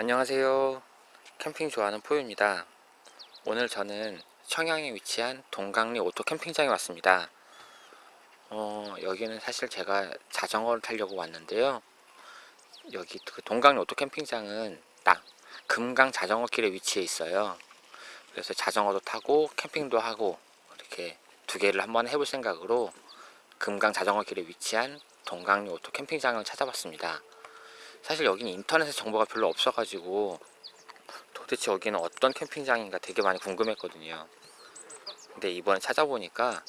안녕하세요. 캠핑 좋아하는 포유입니다. 오늘 저는 청양에 위치한 동강리 오토 캠핑장에 왔습니다. 어, 여기는 사실 제가 자전거를 타려고 왔는데요. 여기 그 동강리 오토 캠핑장은 딱 금강 자전거길에 위치해 있어요. 그래서 자전거도 타고 캠핑도 하고 이렇게 두 개를 한번 해볼 생각으로 금강 자전거길에 위치한 동강리 오토 캠핑장을 찾아봤습니다. 사실 여기는 인터넷에 정보가 별로 없어가지고 도대체 여기는 어떤 캠핑장인가 되게 많이 궁금했거든요. 근데 이번에 찾아보니까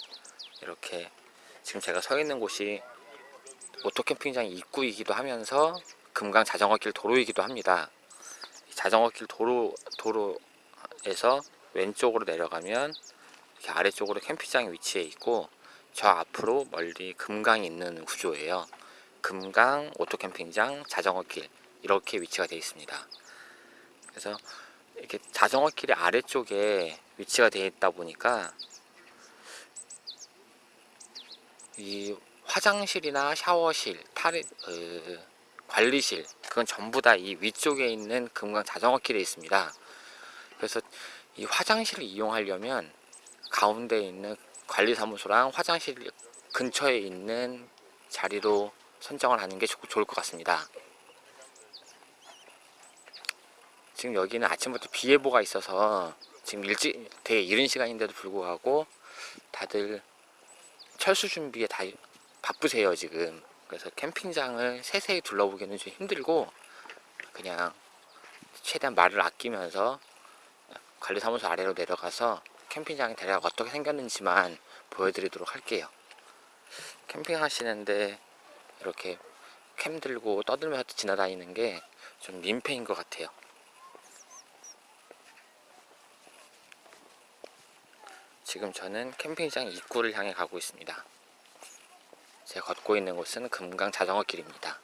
이렇게 지금 제가 서 있는 곳이 오토 캠핑장 입구이기도 하면서 금강 자전거길 도로이기도 합니다. 이 자전거길 도로 도로에서 왼쪽으로 내려가면 이렇게 아래쪽으로 캠핑장이 위치해 있고 저 앞으로 멀리 금강이 있는 구조예요. 금강 오토캠핑장 자전거길 이렇게 위치가 되어 있습니다. 그래서 이렇게 자전거길의 아래쪽에 위치가 되어 있다 보니까 이 화장실이나 샤워실, 탈의, 어, 관리실 그건 전부 다 이 위쪽에 있는 금강 자전거길에 있습니다. 그래서 이 화장실을 이용하려면 가운데 있는 관리사무소랑 화장실 근처에 있는 자리로 선정을 하는 게 좋- 좋을 것 같습니다. 지금 여기는 아침부터 비 예보가 있어서 지금 일찍 되게 이른 시간인데도 불구하고 다들 철수 준비에 다 바쁘세요 지금. 그래서 캠핑장을 세세히 둘러보기는 좀 힘들고 그냥 최대한 말을 아끼면서 관리사무소 아래로 내려가서 캠핑장의 대략 어떻게 생겼는지만 보여드리도록 할게요. 캠핑 하시는데 이렇게 캠 들고 떠들면서 지나다니는 게 좀 민폐인 것 같아요. 지금 저는 캠핑장 입구를 향해 가고 있습니다. 제가 걷고 있는 곳은 금강 자전거 길입니다.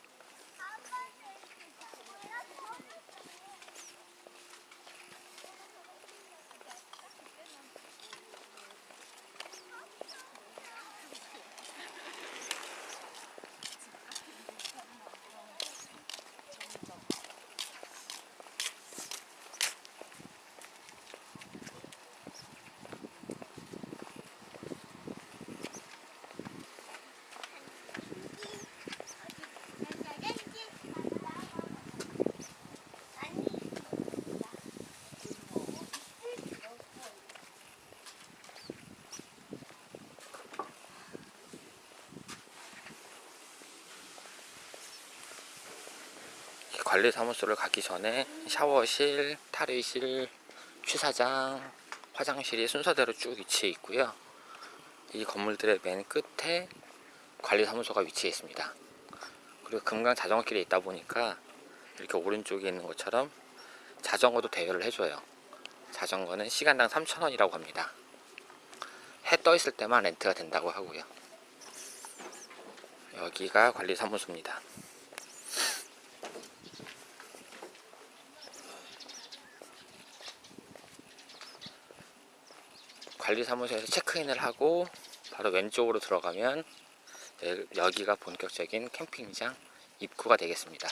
관리사무소를 가기 전에 샤워실, 탈의실, 취사장, 화장실이 순서대로 쭉 위치해 있고요. 이 건물들의 맨 끝에 관리사무소가 위치해 있습니다. 그리고 금강 자전거길에 있다 보니까 이렇게 오른쪽에 있는 것처럼 자전거도 대여를 해줘요. 자전거는 시간당 3,000원이라고 합니다. 해 떠 있을 때만 렌트가 된다고 하고요. 여기가 관리사무소입니다. 관리사무소에서 체크인을 하고 바로 왼쪽으로 들어가면 네, 여기가 본격적인 캠핑장 입구가 되겠습니다.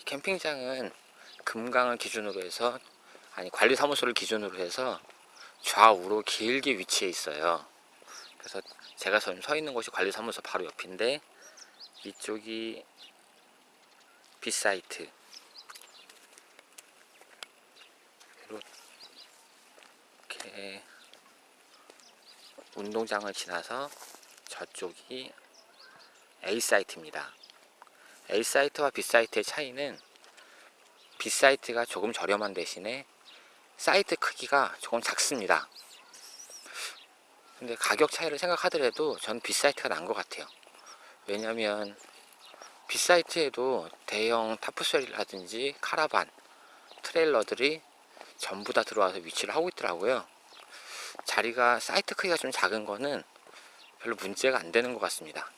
이 캠핑장은 금강을 기준으로 해서 아니 관리사무소를 기준으로 해서 좌우로 길게 위치해 있어요. 그래서 제가 지금 서 있는 곳이 관리사무소 바로 옆인데 이쪽이 빗사이트 이렇게 운동장을 지나서 저쪽이 A사이트입니다. A사이트와 B사이트의 차이는 B사이트가 조금 저렴한 대신에 사이트 크기가 조금 작습니다. 근데 가격 차이를 생각하더라도 전 빗사이트가 난 것 같아요. 왜냐면 빗사이트에도 대형 타프셀이라든지 카라반, 트레일러들이 전부 다 들어와서 위치를 하고 있더라고요. 자리가 사이트 크기가 좀 작은 거는 별로 문제가 안 되는 것 같습니다.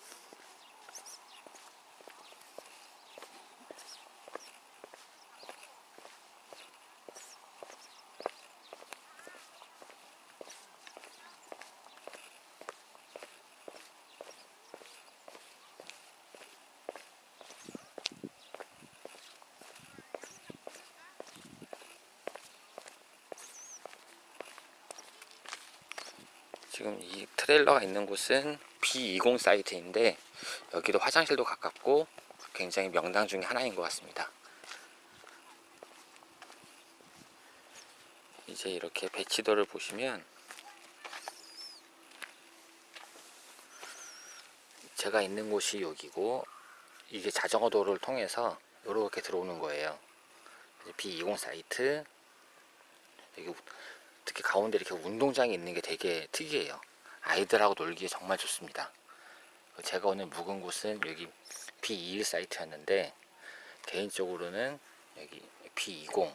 지금 이 트레일러가 있는 곳은 B20 사이트인데 여기도 화장실도 가깝고 굉장히 명당 중에 하나인 것 같습니다. 이제 이렇게 배치도를 보시면 제가 있는 곳이 여기고 이게 자전거 도로를 통해서 이렇게 들어오는 거예요. B20 사이트 여기 특히 가운데 이렇게 운동장이 있는 게 되게 특이해요. 아이들하고 놀기에 정말 좋습니다. 제가 오늘 묵은 곳은 여기 B21 사이트였는데 개인적으로는 여기 B20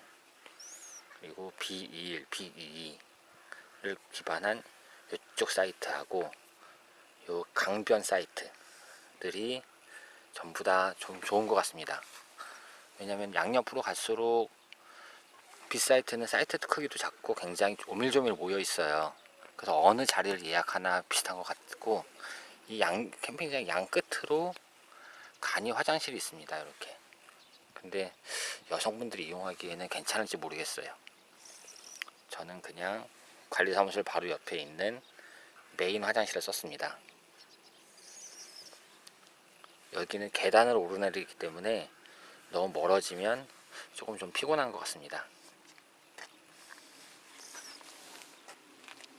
그리고 B21, B22를 기반한 이쪽 사이트하고 요 강변 사이트들이 전부 다 좀 좋은 것 같습니다. 왜냐면 양옆으로 갈수록 B 사이트는 사이트 크기도 작고 굉장히 오밀조밀 모여 있어요. 그래서 어느 자리를 예약하나 비슷한 것 같고 이 양 캠핑장 양 끝으로 간이 화장실이 있습니다. 이렇게. 근데 여성분들이 이용하기에는 괜찮을지 모르겠어요. 저는 그냥 관리사무실 바로 옆에 있는 메인 화장실을 썼습니다. 여기는 계단을 오르내리기 때문에 너무 멀어지면 조금 좀 피곤한 것 같습니다.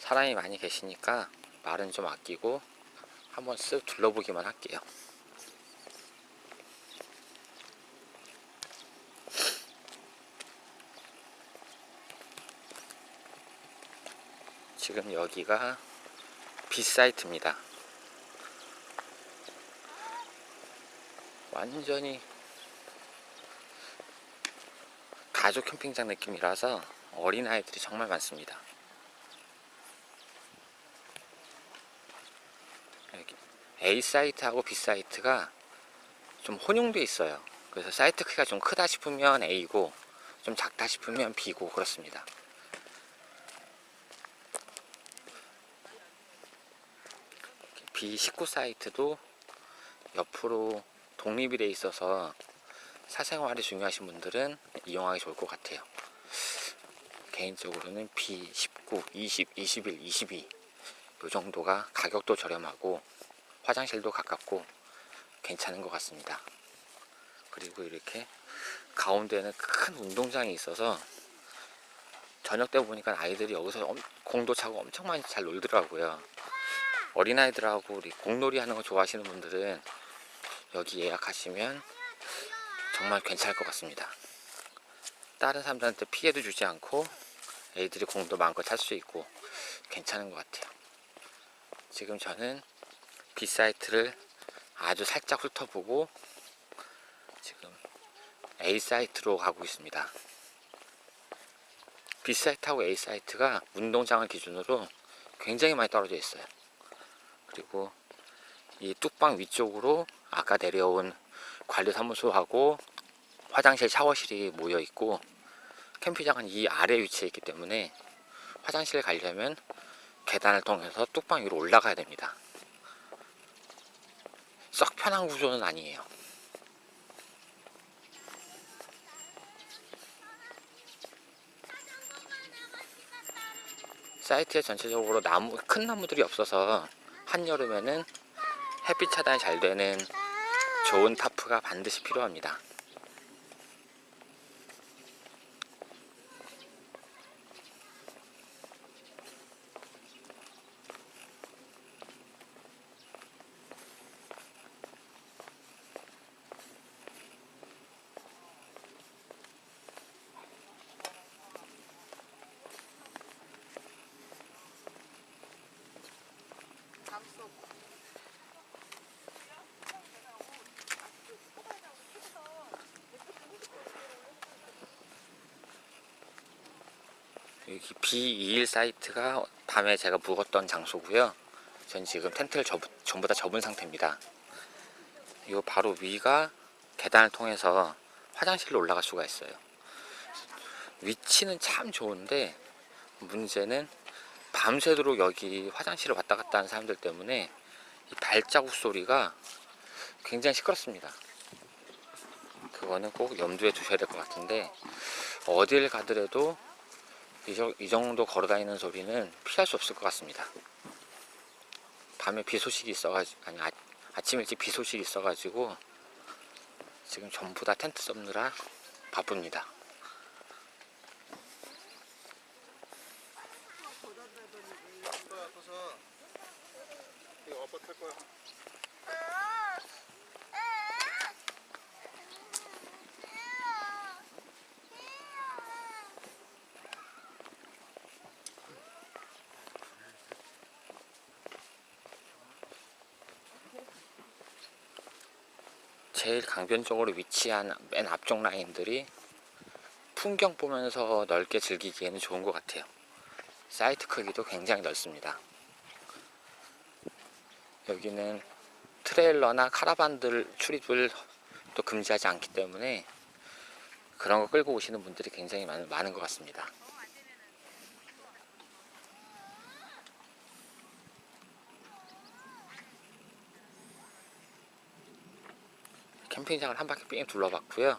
사람이 많이 계시니까 말은 좀 아끼고 한번 쓱 둘러보기만 할게요. 지금 여기가 B사이트입니다. 완전히 가족 캠핑장 느낌이라서 어린아이들이 정말 많습니다. 여기 A 사이트하고 B 사이트가 좀 혼용돼 있어요. 그래서 사이트 크기가 좀 크다 싶으면 A고 좀 작다 싶으면 B고 그렇습니다. B19 사이트도 옆으로 독립이 돼 있어서 사생활이 중요하신 분들은 이용하기 좋을 것 같아요. 개인적으로는 B19, 20, 21, 22 이 정도가 가격도 저렴하고 화장실도 가깝고 괜찮은 것 같습니다. 그리고 이렇게 가운데는 큰 운동장이 있어서 저녁 때 보니까 아이들이 여기서 엄- 공도 차고 엄청 많이 잘 놀더라고요. 어린아이들하고 우리 공놀이 하는 거 좋아하시는 분들은 여기 예약하시면 정말 괜찮을 것 같습니다. 다른 사람들한테 피해도 주지 않고 애들이 공도 마음껏 찰 수 있고 괜찮은 것 같아요. 지금 저는 B 사이트를 아주 살짝 훑어보고 지금 A 사이트로 가고 있습니다. B 사이트하고 A 사이트가 운동장을 기준으로 굉장히 많이 떨어져 있어요. 그리고 이 뚝방 위쪽으로 아까 내려온 관리사무소하고 화장실 샤워실이 모여 있고 캠핑장은 이 아래 위치에 있기 때문에 화장실 가려면 계단을 통해서 뚝방 위로 올라가야 됩니다. 썩 편한 구조는 아니에요. 사이트에 전체적으로 나무 큰 나무들이 없어서 한여름에는 햇빛 차단이 잘 되는 좋은 타프가 반드시 필요합니다. 여기 B21 사이트가 밤에 제가 묵었던 장소고요. 전 지금 텐트를 접, 전부 다 접은 상태입니다. 이 바로 위가 계단을 통해서 화장실로 올라갈 수가 있어요. 위치는 참 좋은데 문제는 밤새도록 여기 화장실을 왔다 갔다 하는 사람들 때문에 이 발자국 소리가 굉장히 시끄럽습니다. 그거는 꼭 염두에 두셔야 될 것 같은데 어딜 가더라도 이, 정도 걸어 다니는 소리는 피할 수 없을 것 같습니다. 밤에 비 소식이 있어가지고 아니 아, 아침 일찍 비 소식이 있어가지고 지금 전부 다 텐트 섭느라 바쁩니다. 아빠 탈 거야. 제일 강변 쪽으로 위치한 맨 앞쪽 라인들이 풍경 보면서 넓게 즐기기에는 좋은 것 같아요. 사이트 크기도 굉장히 넓습니다. 여기는 트레일러나 카라반들 출입을 또 금지하지 않기 때문에 그런 거 끌고 오시는 분들이 굉장히 많은, 많은 것 같습니다. 캠핑장을 한 바퀴 삥 둘러봤고요.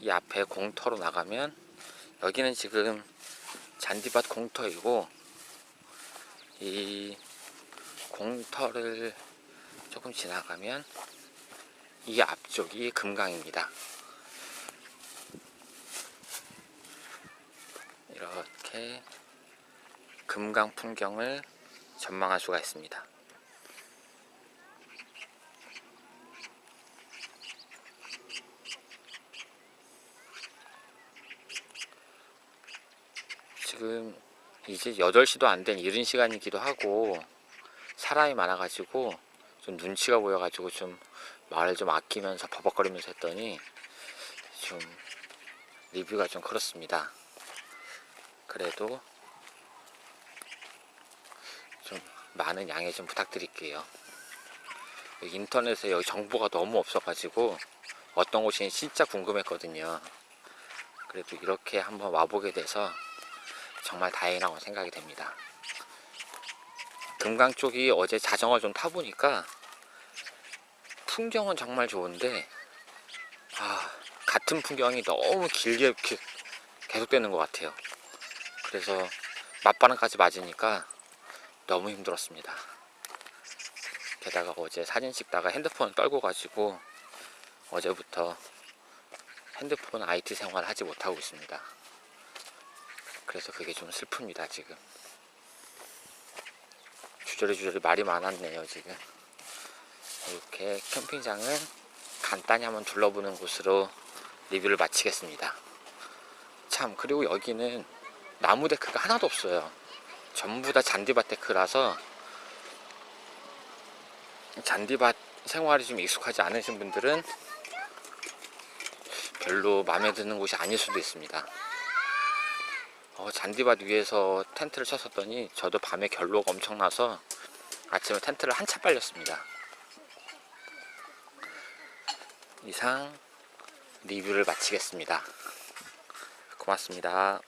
이 앞에 공터로 나가면 여기는 지금 잔디밭 공터이고 이 공터를 조금 지나가면 이 앞쪽이 금강입니다. 이렇게 금강 풍경을 전망할 수가 있습니다. 지금 이제 8시도 안 된 이른 시간이기도 하고 사람이 많아가지고 좀 눈치가 보여가지고 좀 말을 좀 아끼면서 버벅거리면서 했더니 좀 리뷰가 좀 그렇습니다. 그래도 좀 많은 양해 좀 부탁드릴게요. 인터넷에 여기 정보가 너무 없어가지고 어떤 곳인지 진짜 궁금했거든요. 그래도 이렇게 한번 와보게 돼서 정말 다행이라고 생각이 됩니다. 금강 쪽이 어제 자전거 좀 타보니까 풍경은 정말 좋은데 아 같은 풍경이 너무 길게 계속되는 것 같아요. 그래서 맞바람까지 맞으니까 너무 힘들었습니다. 게다가 어제 사진 찍다가 핸드폰을 떨고 가지고 어제부터 핸드폰 IT 생활을 하지 못하고 있습니다. 그래서 그게 좀 슬픕니다 지금. 주저리 주저리 말이 많았네요 지금. 이렇게 캠핑장은 간단히 한번 둘러보는 곳으로 리뷰를 마치겠습니다. 참 그리고 여기는 나무 데크가 하나도 없어요. 전부 다 잔디밭 데크라서 잔디밭 생활이 좀 익숙하지 않으신 분들은 별로 마음에 드는 곳이 아닐 수도 있습니다 어, 잔디밭 위에서 텐트를 쳤었더니 저도 밤에 결로가 엄청나서 아침에 텐트를 한차 빨렸습니다. 이상 리뷰를 마치겠습니다. 고맙습니다.